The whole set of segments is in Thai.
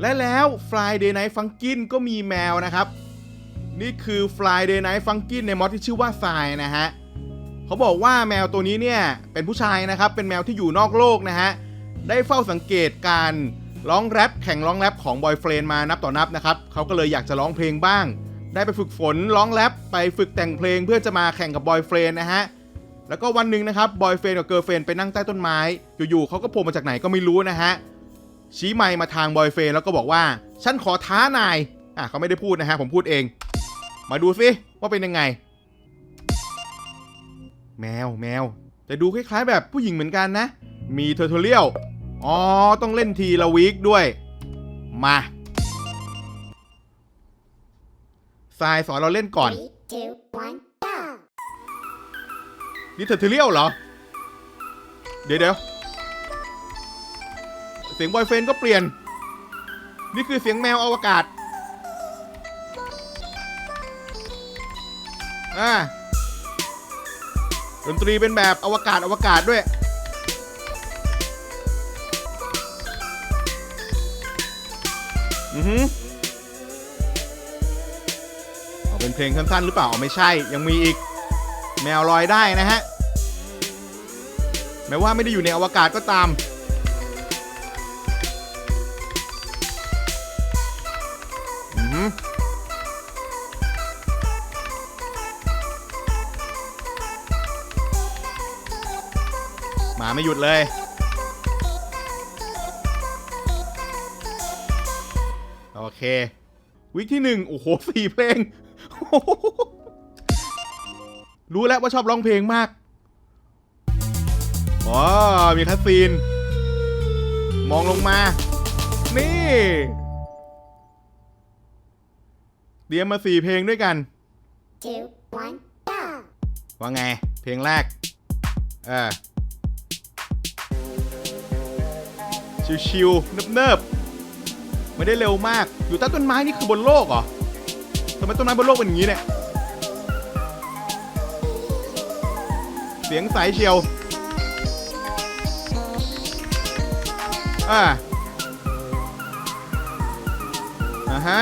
และแล้ว Friday Night Funkin ก็มีแมวนะครับ นี่คือ Friday Night Funkin ในมอดที่ชื่อว่าทรายนะฮะเขาบอกว่าแมวตัวนี้เนี่ยเป็นผู้ชายนะครับ เป็นแมวที่อยู่นอกโลกนะฮะ ได้เฝ้าสังเกตการร้องแรปแข่งร้องแรปของบอยเฟรนมานับต่อนับนะครับเขาก็เลยอยากจะร้องเพลงบ้าง ได้ไปฝึกฝนร้องแรปไปฝึกแต่งเพลงเพื่อจะมาแข่งกับบอยเฟรนนะฮะแล้วก็วันหนึ่งนะครับบอยเฟรนกับเกิร์เฟรนไปนั่งใต้ต้นไม้ อยู่ๆเขาก็โผล่มาจากไหนก็ไม่รู้นะฮะ ชี้ไมค์มาทางบอยเฟรนแล้วก็บอกว่า ฉันขอท้านาย อะเขาไม่ได้พูดนะฮะ ผมพูดเอง มาดูสิว่าเป็นยังไง แมวแมวแต่ดูคล้ายๆ แบบผู้หญิงเหมือนกันนะ มีเทอร์เทเรียลอ๋อ ต้องเล่นทีละวีคด้วย มาทรายสอนเราเล่นก่อน Three, two, one, go! นี่เทอร์เทเรียลเหรอ เดี๋ยวเดี๋ยวเสียงบอยเฟนก็เปลี่ยน นี่คือเสียงแมวอวกาศ อ่า ดนตรีเป็นแบบอวกาศอวกาศด้วย อือหือเอาเป็นเพลงสั้นๆหรือเปล่า ไม่ใช่ ยังมีอีก แมวลอยได้นะฮะ แม้ว่าไม่ได้อยู่ในอวกาศก็ตาม หมาไม่หยุดเลย โอเค วิกที่หนึ่งโอ้โหสี่เพลง รู้แล้วว่าชอบร้องเพลงมากอ๋อมีคัสซีน มองลงมา นี่ ตรียมมาสี่เพลงด้วยกัน Two, one, go! ว่าไง เพลงแรก เออ ชิวๆเนิบๆ ไม่ได้เร็วมาก อยู่ใต้ต้นไม้นี่คือบนโลกเหรอทำไมต้นไม้บนโลกเป็นอย่างนี้เนี่ย เสียงใสเชียว อ่าอ่าฮะ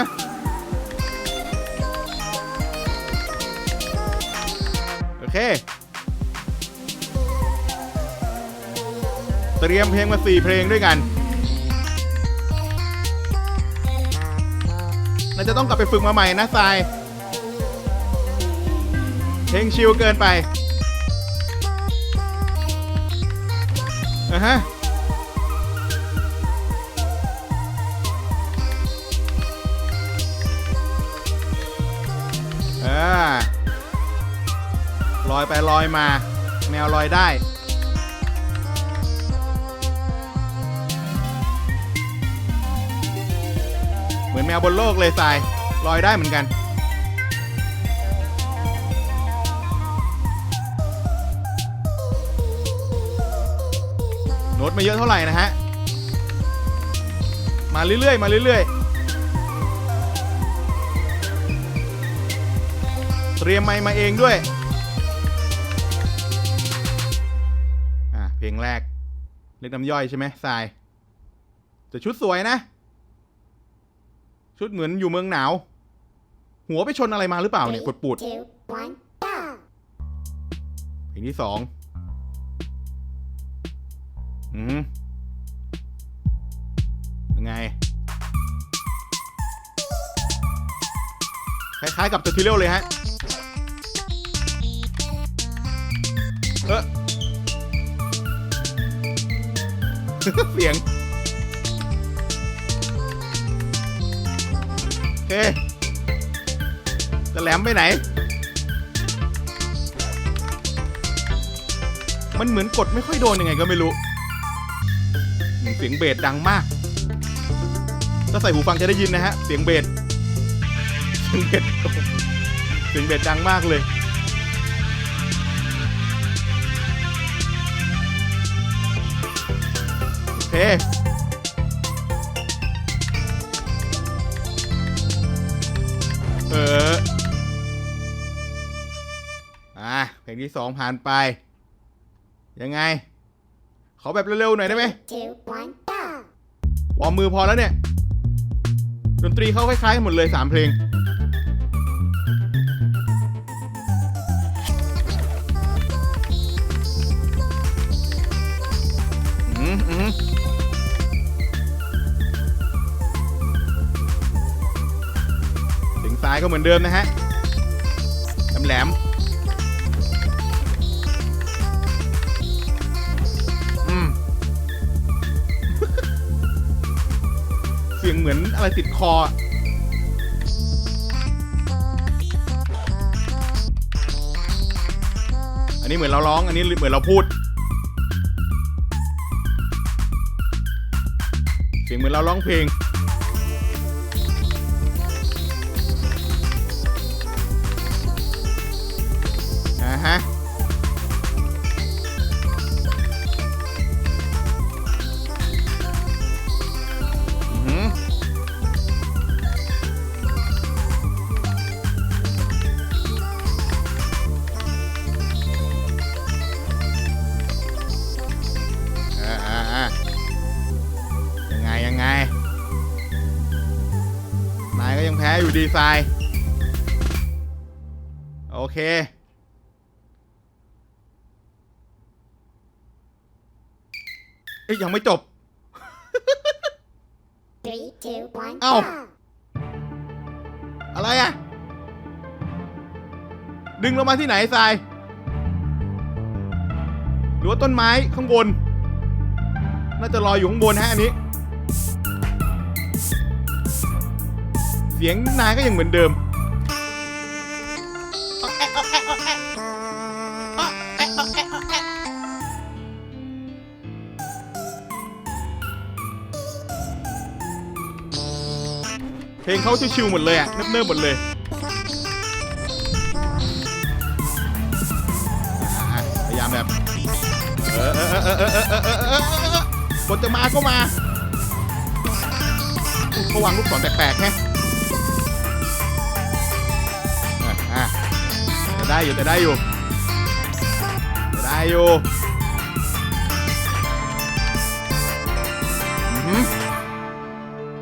เค เตรียมเพลงมาสี่เพลงด้วยกันน่าจะต้องกลับไปฝึกมาใหม่นะทราย เพลงชิลเกินไปอะฮะอ่า ลอยไปลอยมา แมวลอยได้ เหมือนแมวบนโลกเลยทรายลอยได้เหมือนกัน โน้ตไม่เยอะเท่าไหร่นะฮะ มาเรื่อยๆ มาเรื่อยๆเตรียมไมค์มาเองด้วย เพลงแรก เล็กน้ำย่อยใช่ไหมทราย แต่ชุดสวยนะ ชุดเหมือนอยู่เมืองหนาว หัวไปชนอะไรมาหรือเปล่าเนี่ย Three, ปูด two, one, go! ๆเพลงที่สองอืมยังไง คล้ายๆกับตัวทีเรียลเลยฮะ เออ เสียงโอเคจะแหลมไปไหน มันเหมือนกดไม่ค่อยโดนยังไงก็ไม่รู้ เสียงเบสดังมาก ถ้าใส่หูฟังจะได้ยินนะฮะ เสียงเบส เสียงเบสเสียงเบสดังมากเลย เค เออ อะเพลงที่สองผ่านไป ยังไง ขอแบบเร็วๆหน่อยได้ไหม Two, one, go! วอร์มมือพอแล้วเนี่ย ดนตรีเขาคล้ายๆกันหมดเลยสามเพลง อืมอืม ซ้ายก็เหมือนเดิมนะฮะแหลมแหลมๆเสียงเหมือนอะไรติดคอ อันนี้เหมือนเราร้อง อันนี้เหมือนเราพูด เสียงเหมือนเราร้องเพลง ฮะอือหืออ่าอ่าอ่ายังไง ยังไง นายก็ยังแพ้อยู่ดีไซน์ โอเค เอ้ ยยังไม่จบ Three, two, one, Ow. go. อะไรอะดึงลงมาที่ไหนทราย หรือว่าต้นไม้ข้างบน น่าจะลอยอยู่ข้างบนฮะอันนี้ เสียงนายก็ยังเหมือนเดิม พลงเขาชิวๆหมดเลยอะเนิบๆหมดเลยพยายามแบบเออเออเออเออเออเออเออกดจะมาก็มาเขาวางลูกศรแปลกๆแฮะจะได้อยู่จะได้อยู่จะได้อยู่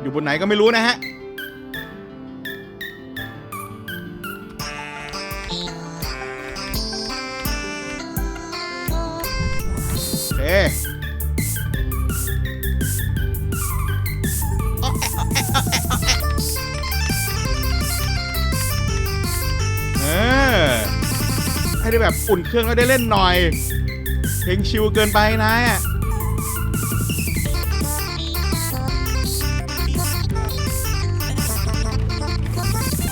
อยู่บนไหนก็ไม่รู้นะฮะ เคเออให้ได้แบบอุ่นเครื่องแล้วได้เล่นหน่อย เพลงชิลเกินไปนะ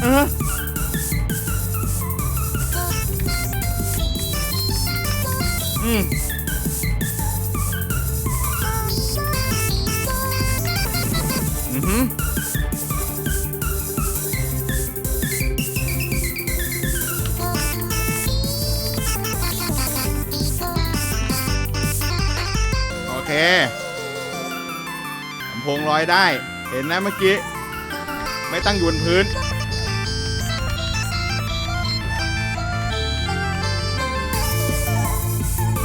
เออ ลำโพงลอยได้ เห็นนะเมื่อกี้ ไม่ตั้งอยู่บนพื้น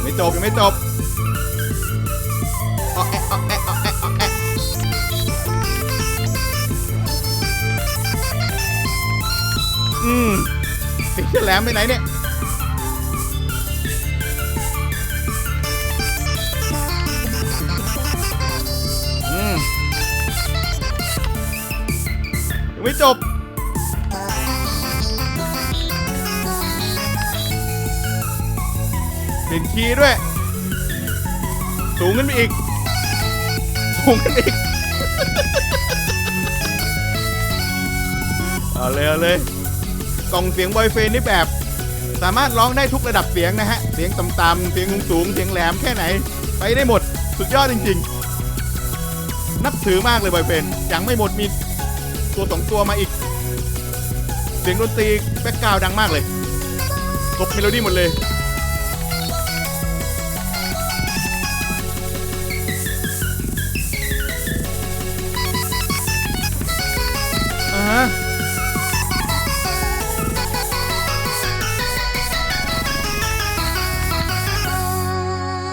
ไม่จบยังไม่จบออแอะออแอะออแอะออแอะอืมสียงจะแหลมไปไหนเนี่ย ยังไม่จบ เปลี่ยนคีย์ด้วย สูงขึ้นไปอีก สูงขึ้นอีก เอาเลยเอาเลยกล่องเสียงบอยเฟนนี่แบบ สามารถร้องได้ทุกระดับเสียงนะฮะ เสียงต่ำๆเสียงสูงๆเสียงแหลมแค่ไหน ไปได้หมด สุดยอดจริง ๆ นับถือมากเลยบอยเฟนยังไม่หมดมี ตัวสองตัวมาอีก เสียงดนตรีแบ็กกราวดังมากเลยครบเมโลดี้หมดเลยอ่าฮะ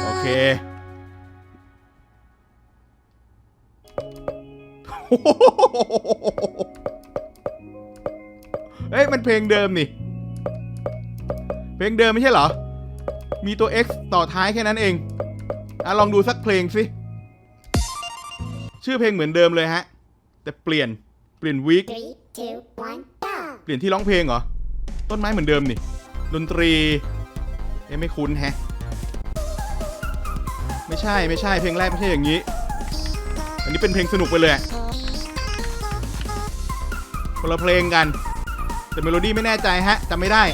โอเคโอ้โห เพลงเดิมนี่ เพลงเดิมไม่ใช่เหรอ มีตัว X ต่อท้ายแค่นั้นเองอะลองดูสักเพลงสิชื่อเพลงเหมือนเดิมเลยฮะ แต่เปลี่ยนเปลี่ยนวีค Three, two, one, go. เปลี่ยนที่ร้องเพลงเหรอ ต้นไม้เหมือนเดิมนี่ ดนตรีเอ้ไม่คุ้นแฮะ ไม่ใช่ไม่ใช่เพลงแรกไม่ใช่อย่างนี้ อันนี้เป็นเพลงสนุกไปเลยอะคนละเพลงกัน แต่เมโลดี้ไม่แน่ใจฮะจำไม่ได้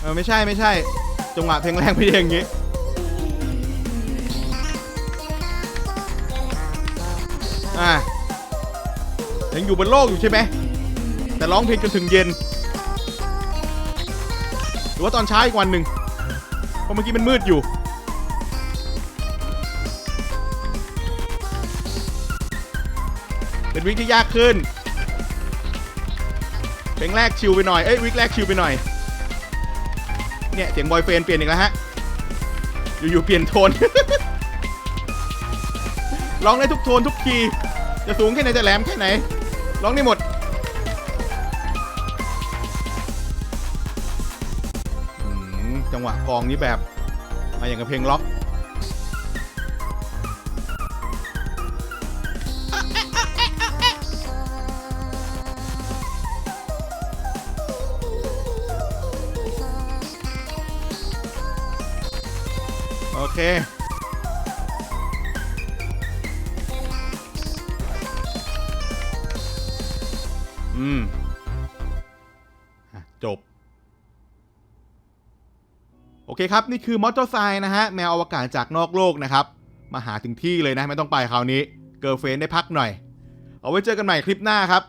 เออไม่ใช่ไม่ใช่ จังหวะเพลงแรกไม่ใช่อย่างนี้อ่ายังอยู่บนโลกอยู่ใช่ไหมแต่ร้องเพลงจนถึงเย็น หรือว่าตอนเช้าอีกวันหนึ่งเพราะเมื่อกี้มันมืดอยู่ เป็นวิกที่ยากขึ้นเพลงแรกชิลไปหน่อย เอ้ยวิกแรกชิลไปหน่อย เนี่ยเสียงบอยเฟนเปลี่ยนอีกแล้วฮะ อยู่ๆเปลี่ยนโทน ร้องได้ทุกโทนทุกคีย์จะสูงแค่ไหนจะแหลมแค่ไหน ร้องได้หมด จังหวะกองนี้แบบมาอย่างกับเพลงล็อก เคอืมจบ โอเคครับ นี่คือมอเตอร์ไซค์นะฮะ แมวอวกาศจากนอกโลกนะครับ มาหาถึงที่เลยนะ ไม่ต้องไปคราวนี้ เกิร์ลเฟนได้พักหน่อย เอาไว้เจอกันใหม่คลิปหน้าครับ